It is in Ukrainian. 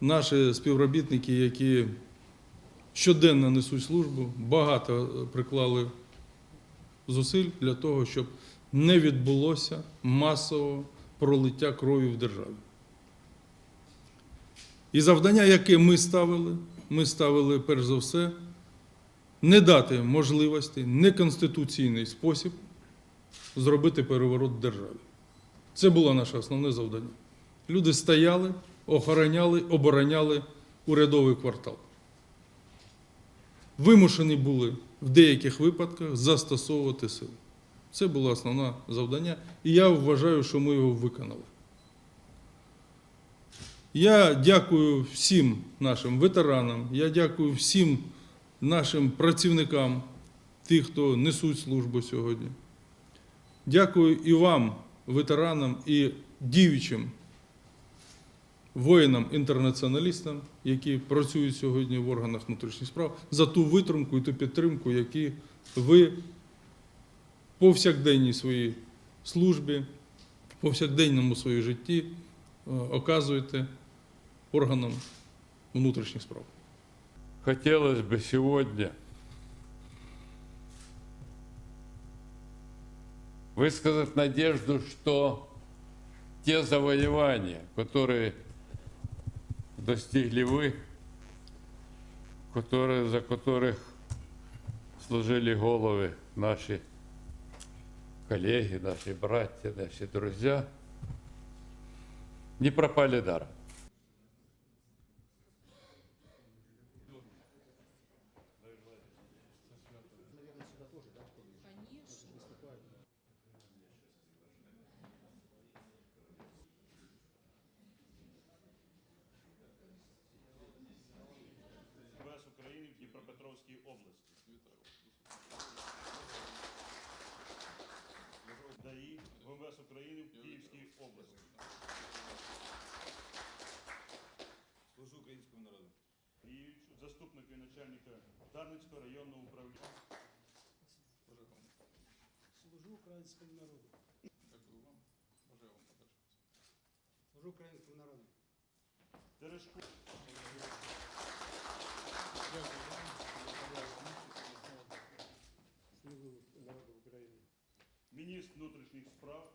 наші співробітники, які щоденно несуть службу, багато приклали зусиль для того, щоб не відбулося масового пролиття крові в державі. І завдання, яке ми ставили, ми ставили перш за все не дати можливості неконституційний спосіб зробити переворот в державі. Це було наше основне завдання. Люди стояли, охороняли, обороняли урядовий квартал. Вимушені були в деяких випадках застосовувати силу. Це було основне завдання, і я вважаю, що ми його виконали. Я дякую всім нашим ветеранам, я дякую всім нашим працівникам, тих, хто несуть службу сьогодні. Дякую і вам, ветеранам, і діючим воїнам-інтернаціоналістам, які працюють сьогодні в органах внутрішніх справ, за ту витримку і ту підтримку, які ви в повсякденній своїй службі, в повсякденному своїй житті е, оказуєте органам внутрішніх справ. Хотелось бы сегодня высказать надежду, что те завоевания, которые достигли вы, которые, за которых сложили головы наши коллеги, наши братья, наши друзья, не пропали даром. МВС Дніпропетровській області. ДАІ ВМВС України в Київській області. Служу українському народу. Діючу заступнику начальника Дарницького районного управління. Служу українському народу. Дякую вам. Бажаю вам подальшого. Служу українському народу. Терешко Служу народу України. Міністр внутрішніх справ